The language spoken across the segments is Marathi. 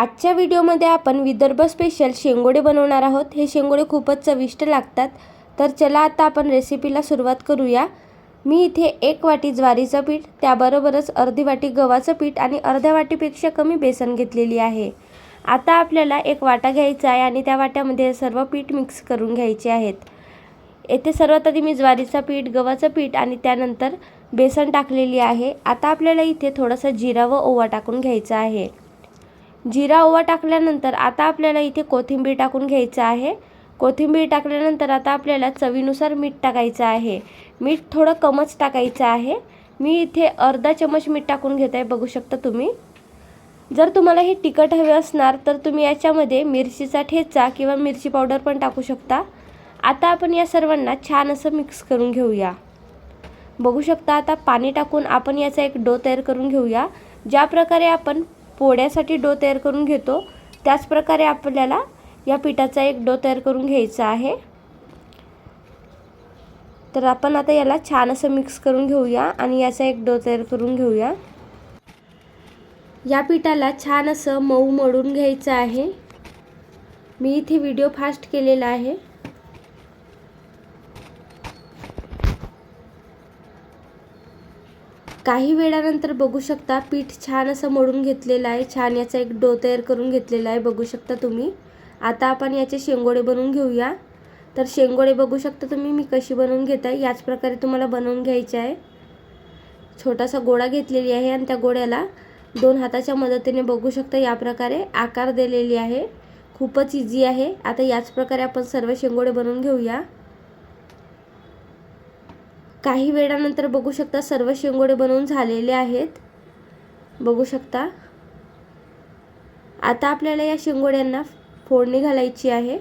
आजच्या व्हिडिओमध्ये आपण विदर्भ स्पेशल शेंगोडे बनवणार आहोत. हे शेंगोडे खूपच चविष्ट लागतात. तर चला आता आपण रेसिपीला सुरुवात करूया. मी इथे एक वाटी ज्वारीचं पीठ त्याबरोबरच अर्धी वाटी गव्हाचं पीठ आणि अर्ध्या वाटीपेक्षा कमी बेसन घेतलेली आहे. आता आपल्याला एक वाटा घ्यायचा आहे आणि त्या वाट्यामध्ये सर्व पीठ मिक्स करून घ्यायचे आहेत. येथे सर्वात आधी मी ज्वारीचं पीठ गव्हाचं पीठ आणि त्यानंतर बेसन टाकलेली आहे. आता आपल्याला इथे थोडासा जिरा व ओवा टाकून घ्यायचा आहे. जिरा ओवा टाकल्यानंतर आता आपल्याला इथे कोथिंबीर टाकून घ्यायचं आहे. कोथिंबीर टाकल्यानंतर आता आपल्याला चवीनुसार मीठ टाकायचं आहे. मीठ थोडं कमच टाकायचं आहे. मी इथे अर्धा चमच मीठ टाकून घेत आहे बघू शकता तुम्ही. जर तुम्हाला हे तिखट हवे असणार तर तुम्ही याच्यामध्ये मिरचीचा ठेचा किंवा मिरची पावडर पण टाकू शकता. आता आपण या सर्वांना छान असं मिक्स करून घेऊया. बघू शकता आता पाणी टाकून आपण याचा एक डो तयार करून घेऊया. ज्या प्रकारे आपण पोळ्यासाठी डो तयार करून घेतो. त्याचप्रकारे आपल्याला या पिठाचा एक डो तयार करून घ्यायचा आहे. तर आपण आता याला छान असं मिक्स करून घेऊया आणि याचा एक डो तयार करून घेऊया. या पिठाला छान असं मऊ मळून घ्यायचं आहे. मी इथे व्हिडिओ फास्ट केलेला आहे. काही वेळानंतर बघू शकता पीठ छान असं मळून घेतलेलं आहे. छान याचा एक डो तयार करून घेतलेला आहे. बघू शकता तुम्ही. आता आपण याचे शेंगोडे बनवून घेऊया. तर शेंगोडे बघू शकता तुम्ही मी कशी बनवून घेत आहे याच प्रकारे तुम्हाला बनवून घ्यायचे आहे. छोटासा गोळा घेतलेली आहे आणि त्या गोळ्याला दोन हाताच्या मदतीने बघू शकता या प्रकारे आकार दिलेली आहे. खूपच इझी आहे. आता याच प्रकारे आपण सर्व शेंगोडे बनवून घेऊया. काही वेळानंतर बघू शकता सर्व शेंगोडे बनवून झालेले आहेत. बघू शकता. आता आपल्याला या शेंगोड्यांना फोडणी घालायची आहे.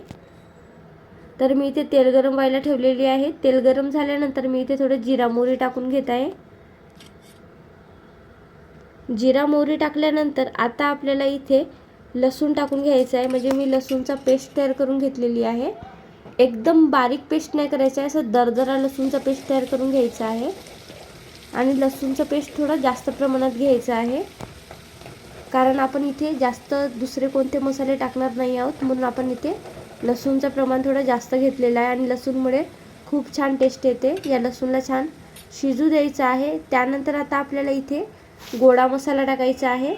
तर मी इथे तेल गरम व्हायला ठेवलेली आहे. तेल गरम झाल्यानंतर मी इथे थोडं जिरा मोहरी टाकून घेत आहे. जिरा मोहरी टाकल्यानंतर आता आपल्याला इथे लसूण टाकून घ्यायचं आहे. म्हणजे मी लसूणचा पेस्ट तयार करून घेतलेली आहे. एकदम बारीक पेस्ट नाही करायचं आहे. असं दरदरा लसूणचा पेस्ट तयार करून घ्यायचा आहे. आणि लसूणचं पेस्ट थोडा जास्त प्रमाणात घ्यायचं आहे. कारण आपण इथे जास्त दुसरे कोणते मसाले टाकणार नाही आहोत. म्हणून आपण इथे लसूणचं प्रमाण थोडं जास्त घेतलेलं आहे. आणि लसूणमुळे खूप छान टेस्ट येते. या लसूणला छान शिजू द्यायचं आहे. त्यानंतर आता आपल्याला इथे गोडा मसाला टाकायचा आहे.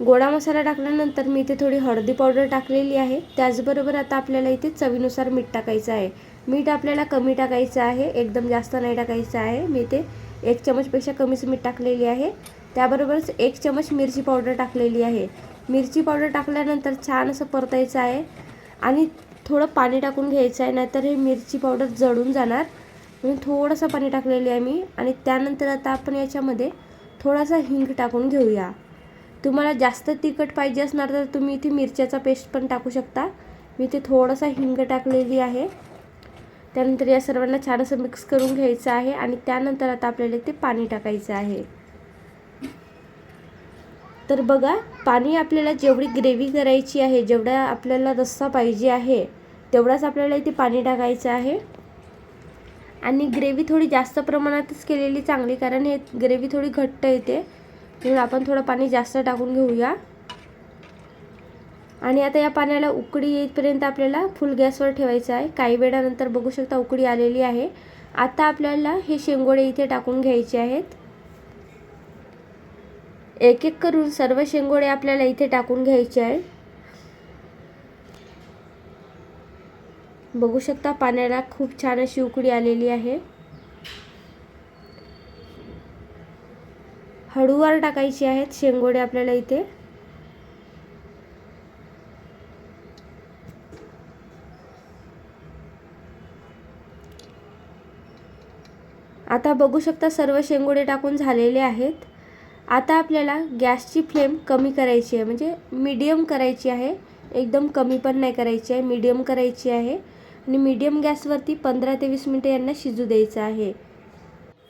गोडा मसाला टाकल्यानंतर मी इथे थोडी हळदी पावडर टाकलेली आहे. त्याचबरोबर आता आपल्याला इथे चवीनुसार मीठ टाकायचं आहे. मीठ आपल्याला कमी टाकायचं आहे एकदम जास्त नाही टाकायचं आहे. मी इथे एक चमचपेक्षा कमीच मीठ टाकलेली आहे. त्याबरोबरच एक चमच मिरची पावडर टाकलेली आहे. मिरची पावडर टाकल्यानंतर छान असं परतायचं आहे आणि थोडं पाणी टाकून घ्यायचं आहे नाहीतर हे मिरची पावडर जळून जाणार. म्हणून थोडंसं पाणी टाकलेली आहे मी आणि त्यानंतर आता आपण याच्यामध्ये थोडासा हिंग टाकून घेऊया. तुम्हाला जास्त तिखट पाहिजे असणार तर तुम्ही इथे मिरच्याचा पेस्ट पण टाकू शकता. मी इथे थोडासा हिंग टाकलेली आहे. त्यानंतर या सर्वांना छान असं मिक्स करून घ्यायचं आहे आणि त्यानंतर आता आपल्याला इथे पाणी टाकायचं आहे. तर बघा पाणी आपल्याला जेवढी ग्रेव्ही करायची आहे जेवढा आपल्याला रस्सा पाहिजे आहे तेवढाच आपल्याला इथे पाणी टाकायचं आहे. आणि ग्रेव्ही थोडी जास्त प्रमाणातच केलेली चांगली कारण हे ग्रेव्ही थोडी घट्ट येते. म्हणून आपण थोडं पाणी जास्त टाकून घेऊया. आणि आता या पाण्याला उकडी येईपर्यंत आपल्याला फुल गॅसवर ठेवायचं आहे. काही वेळानंतर बघू शकता उकडी आलेली आहे. आता आपल्याला हे शेंगोडे इथे टाकून घ्यायचे आहेत. एक एक करून सर्व शेंगोडे आपल्याला इथे टाकून घ्यायचे आहे बघू शकता पाण्याला खूप छान अशी उकडी आलेली आहे. हळूवार टाकायची आहेत शेंगोडे आपल्याला इथे. आता बघू शकता सर्व शेंगोडे टाकून झालेले आहेत. आता आपल्याला गॅसची फ्लेम कमी करायची आहे म्हणजे मीडियम करायची आहे. एकदम कमी पण नाही करायची आहे मीडियम करायची आहे. आणि मीडियम गॅसवरती पंधरा ते वीस मिनटं यांना शिजू द्यायचं आहे.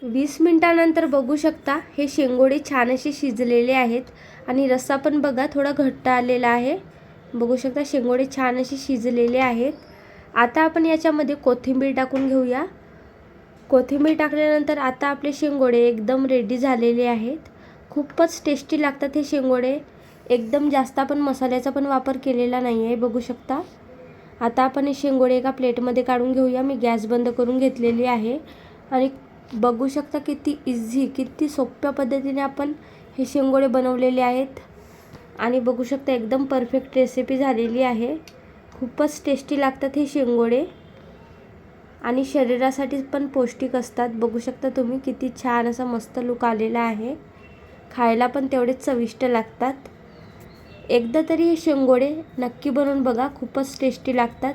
वीस मिनटानंतर बघू शकता हे शेंगोडे छान असे शिजलेले आहेत आणि रस्सा पण बघा थोडा घट्ट आलेला आहे. बघू शकता शेंगोडे छान असे शिजलेले आहेत. आता आपण याच्यामध्ये कोथिंबीर टाकून घेऊया. कोथिंबीर टाकल्यानंतर आता आपले शेंगोडे एकदम रेडी झालेले आहेत. खूपच टेस्टी लागतात हे शेंगोडे. एकदम जास्त आपण मसाल्याचा पण वापर केलेला नाही आहे बघू शकता. आता आपण हे शेंगोडे एका प्लेटमध्ये काढून घेऊया. मी गॅस बंद करून घेतलेली आहे. आणि बघू शकता किती इझी किती सोप्या पद्धतीने आपण हे शेंगोडे बनवलेले आहेत. आणि बघू शकता एकदम परफेक्ट रेसिपी झालेली आहे. खूपच टेस्टी लागतात हे शेंगोडे आणि शरीरासाठी पण पौष्टिक असतात. बघू शकता तुम्ही किती छान असा मस्त लुक आलेला आहे. खायला पण तेवढेच चविष्ट लागतात. एकदा तरी हे शेंगोडे नक्की बनवून बघा. खूपच टेस्टी लागतात.